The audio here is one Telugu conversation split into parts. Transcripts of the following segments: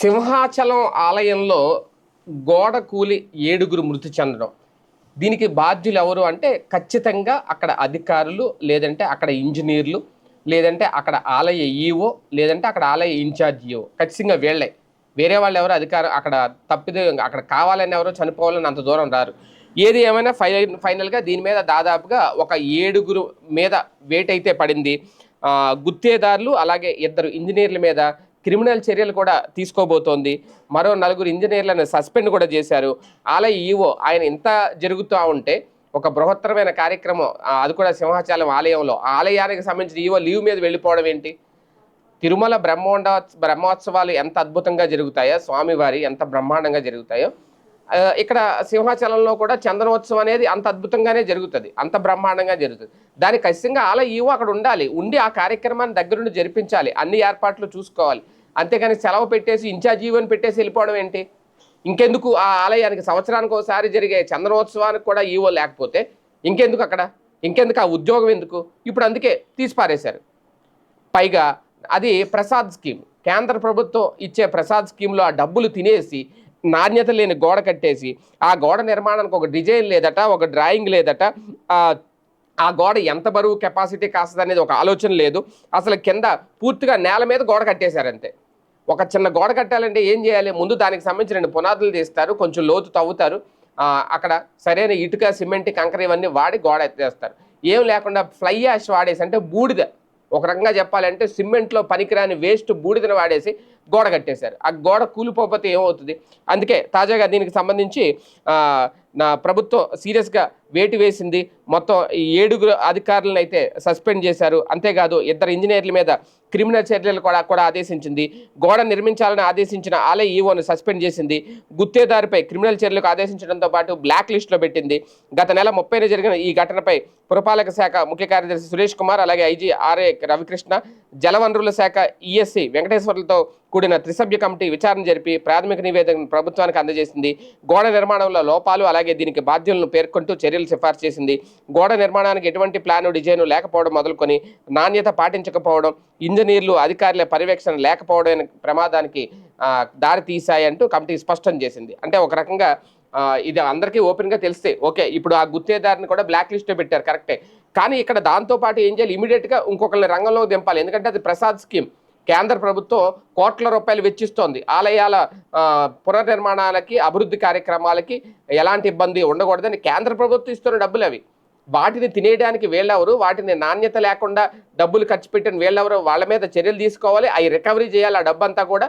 సింహాచలం ఆలయంలో గోడ కూలి ఏడుగురు మృతి చెందడం. దీనికి బాధ్యులు ఎవరు అంటే ఖచ్చితంగా అక్కడ అధికారులు లేదంటే అక్కడ ఇంజనీర్లు లేదంటే అక్కడ ఆలయ ఈఓ లేదంటే అక్కడ ఆలయ ఇన్ఛార్జ్ ఈఓ ఖచ్చితంగా వీళ్ళే. వేరే వాళ్ళు ఎవరు అధికారం అక్కడ తప్పిదే అక్కడ కావాలని ఎవరో చనిపోవాలని అంత దూరం రారు. ఏది ఏమైనా ఫైనల్ ఫైనల్గా దీని మీద దాదాపుగా ఒక ఏడుగురు మీద వేటైతే పడింది. గుత్తేదారులు అలాగే ఇద్దరు ఇంజనీర్ల మీద క్రిమినల్ చర్యలు కూడా తీసుకోబోతోంది. మరో నలుగురు ఇంజనీర్లను సస్పెండ్ కూడా చేశారు. ఆలయ ఈవో ఆయన ఇంత జరుగుతూ ఉంటే ఒక బృహత్తరమైన కార్యక్రమం అది కూడా సింహాచలం ఆలయంలో. ఆలయానికి సంబంధించిన ఈవో లీవ్ మీద వెళ్ళిపోవడం ఏంటి? తిరుమల బ్రహ్మోండ బ్రహ్మోత్సవాలు ఎంత అద్భుతంగా జరుగుతాయో? స్వామివారి ఎంత బ్రహ్మాండంగా జరుగుతాయో ఇక్కడ సింహాచలంలో కూడా చందనోత్సవం అనేది అంత అద్భుతంగానే జరుగుతుంది అంత బ్రహ్మాండంగా జరుగుతుంది. దానికి ఖచ్చితంగా ఆలయ ఈవో అక్కడ ఉండాలి ఉండి ఆ కార్యక్రమాన్ని దగ్గరుండి జరిపించాలి అన్ని ఏర్పాట్లు చూసుకోవాలి. అంతేగాని సెలవు పెట్టేసి ఇన్ఛార్జ్ ఈవోని పెట్టేసి వెళ్ళిపోవడం ఏంటి? ఇంకెందుకు ఆ ఆలయానికి సంవత్సరానికి ఒకసారి జరిగే చందనోత్సవానికి కూడా ఈవో లేకపోతే ఇంకెందుకు అక్కడ? ఇంకెందుకు ఆ ఉద్యోగం ఎందుకు? ఇప్పుడు అందుకే తీసిపారేశారు. పైగా అది ప్రసాద్ స్కీమ్ కేంద్ర ప్రభుత్వం ఇచ్చే ప్రసాద్ స్కీమ్లో ఆ డబ్బులు తినేసి నాణ్యత లేని గోడ కట్టేసి ఆ గోడ నిర్మాణానికి ఒక డిజైన్ లేదట ఒక డ్రాయింగ్ లేదట ఆ, గోడ ఎంత బరువు కెపాసిటీ కాస్తుంది అనేది ఒక ఆలోచన లేదు. అసలు కింద పూర్తిగా నేల మీద గోడ కట్టేశారంతే. ఒక చిన్న గోడ కట్టాలంటే ఏం చేయాలి? ముందు దానికి సంబంధించిన రెండు పునాదులు తీస్తారు కొంచెం లోతు తవ్వుతారు. అక్కడ సరైన ఇటుక సిమెంట్ కంకర ఇవన్నీ వాడి గోడ ఎత్తేస్తారు. ఏం లేకుండా ఫ్లై యాష్ వాడేసి అంటే బూడిద. ఒక రకంగా చెప్పాలంటే సిమెంట్లో పనికిరాని వేస్ట్ బూడిదను వాడేసి గోడ కట్టేశారు. ఆ గోడ కూలిపోతే ఏమవుతుంది? అందుకే తాజాగా దీనికి సంబంధించి నా ప్రభుత్వం సీరియస్గా వేటు వేసింది. మొత్తం ఈ ఏడుగురు అధికారులను అయితే సస్పెండ్ చేశారు. అంతేకాదు ఇద్దరు ఇంజనీర్ల మీద క్రిమినల్ చర్యలు కూడా కూడా ఆదేశించింది. గోడ నిర్మించాలని ఆదేశించిన ఆలయ ఈవోను సస్పెండ్ చేసింది. గుత్తేదారిపై క్రిమినల్ చర్యలకు ఆదేశించడంతో పాటు బ్లాక్ లిస్టులో పెట్టింది. గత నెల ముప్పైన జరిగిన ఈ ఘటనపై పురపాలక శాఖ ముఖ్య కార్యదర్శి సురేష్ కుమార్ అలాగే ఐజీ ఆర్ఏ రవికృష్ణ జలవనరుల శాఖ ఈఎస్సీ వెంకటేశ్వర్లతో కూడిన త్రిసభ్య కమిటీ విచారణ జరిపి ప్రాథమిక నివేదికను ప్రభుత్వానికి అందజేసింది. గోడ నిర్మాణంలో లోపాలు అలాగే దీనికి బాధ్యులను పేర్కొంటూ చర్యలు సిఫార్సు చేసింది. గోడ నిర్మాణానికి ఎటువంటి ప్లాను డిజైను లేకపోవడం మొదలుకొని నాణ్యత పాటించకపోవడం ఇంజనీర్లు అధికారుల పర్యవేక్షణ లేకపోవడం ప్రమాదానికి దారి తీశాయంటూ కమిటీ స్పష్టం చేసింది. అంటే ఒక రకంగా ఇది అందరికీ ఓపెన్గా తెలిస్తే ఓకే ఇప్పుడు ఆ గుత్తేదారిని కూడా బ్లాక్ లిస్ట్లో పెట్టారు కరెక్టే. కానీ ఇక్కడ దాంతోపాటు ఏం చేయాలి? ఇమీడియట్గా ఇంకొకరిని రంగంలో దింపాలి. ఎందుకంటే అది ప్రసాద్ స్కీమ్. కేంద్ర ప్రభుత్వం కోట్ల రూపాయలు వెచ్చిస్తోంది. ఆలయాల పునర్నిర్మాణాలకి అభివృద్ధి కార్యక్రమాలకి ఎలాంటి ఇబ్బంది ఉండకూడదని కేంద్ర ప్రభుత్వం ఇస్తున్న డబ్బులు అవి వాటిని తినేయడానికి వీళ్ళెవరు? వాటిని నాణ్యత లేకుండా డబ్బులు ఖర్చు పెట్టిన వీళ్ళెవరు? వాళ్ళ మీద చర్యలు తీసుకోవాలి. అవి రికవరీ చేయాలి ఆ డబ్బు అంతా కూడా.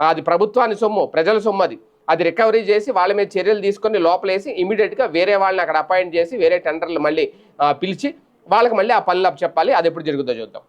అది ప్రభుత్వాన్ని సొమ్ము ప్రజల సొమ్ము అది. అది రికవరీ చేసి వాళ్ళ మీద చర్యలు తీసుకొని లోపలేసి ఇమీడియట్గా వేరే వాళ్ళని అక్కడ అపాయింట్ చేసి వేరే టెండర్లు మళ్ళీ పిలిచి వాళ్ళకి మళ్ళీ ఆ పనులు చెప్పాలి అది ఎప్పుడు జరుగుతుందో చూద్దాం.